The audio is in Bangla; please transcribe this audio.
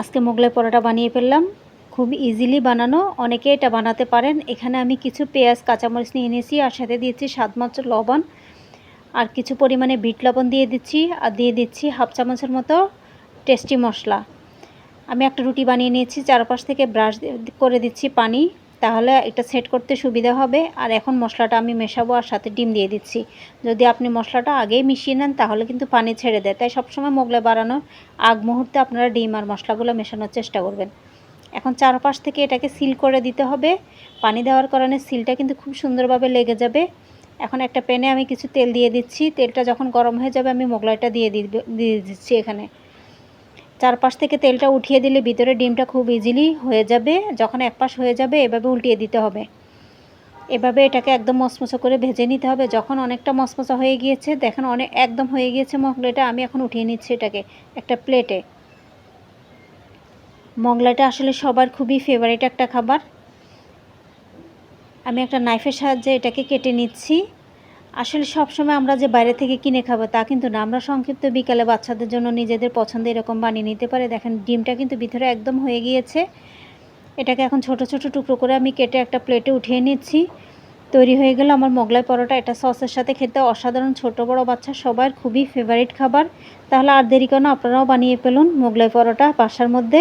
আজকে মোগলাই পরোটা বানিয়ে ফেললাম। খুব ইজিলি বানানো। অনেকে এটা বানাতে পারেন। এখানে আমি কিছু পেঁয়াজ, কাঁচামরিচ নিয়ে এনেছি আর সাথে দিয়েছি স্বাদ লবণ। আর কিছু পরিমাণে বিট লবণ দিয়ে দিচ্ছি আর দিয়ে দিচ্ছি হাফ চামচের মতো টেস্টি মশলা। আমি একটা রুটি বানিয়ে নিয়েছি। চারপাশ থেকে ব্রাশ করে দিচ্ছি পানি। তাহলে এটা সেট করতে সুবিধা হবে। আর এখন মশলাটা আমি মেশাবো আর সাথে ডিম দিয়ে দিচ্ছি। যদি আপনি মশলাটা আগেই মিশিয়ে নেন, তাহলে কিন্তু পানি ছেড়ে দেয়। তাই সবসময় মোগলাই বাড়ানোর আগ মুহূর্তে আপনারা ডিম আর মশলাগুলো মেশানোর চেষ্টা করবেন। এখন চারপাশ থেকে এটাকে সিল করে দিতে হবে। পানি দেওয়ার কারণে সিলটা কিন্তু খুব সুন্দরভাবে লেগে যাবে। এখন একটা প্যানে আমি কিছু তেল দিয়ে দিচ্ছি। তেলটা যখন গরম হয়ে যাবে, আমি মোগলাইটা দিয়ে দিয়ে দিচ্ছি এখানে। চারপাশ থেকে তেলটা উঠিয়ে দিলে ভিতরে ডিমটা খুব ইজিলি হয়ে যাবে। যখন এক পাশ হয়ে যাবে, এভাবে উল্টিয়ে দিতে হবে। এভাবে এটাকে একদম মচমচো করে ভেজে নিতে হবে। যখন অনেকটা মচমচা হয়ে গিয়েছে, দেখেন অনেক একদম হয়ে গিয়েছে মোগলাইটা আমি এখন উঠিয়ে নিচ্ছি এটাকে একটা প্লেটে মোগলাইটা আসলে সবার খুবই ফেভারিট একটা খাবার। আমি একটা নাইফের সাহায্যে এটাকে কেটে নিচ্ছি। আসলে সব সময় আমরা যে বাইরে থেকে কিনে খাব তা কিন্তু না। আমরা সংক্ষিপ্ত বিকালে বাচ্চাদের জন্য নিজেদের পছন্দ এরকম বানিয়ে নিতে পারে। দেখেন, ডিমটা কিন্তু ভিতরে একদম হয়ে গিয়েছে। এটাকে এখন ছোট ছোট টুকরো করে আমি কেটে একটা প্লেটে উঠিয়ে নিচ্ছি। তৈরি হয়ে গেল আমার মোগলাই পরোটা। এটা সসের সাথে খেতে অসাধারণ। ছোট, বড় বাচ্চা সবার খুবই ফেভারিট খাবার। তাহলে আর দেরি কেন? আপনারাও বানিয়ে ফেলুন মোগলাই পরোটা বাসার মধ্যে।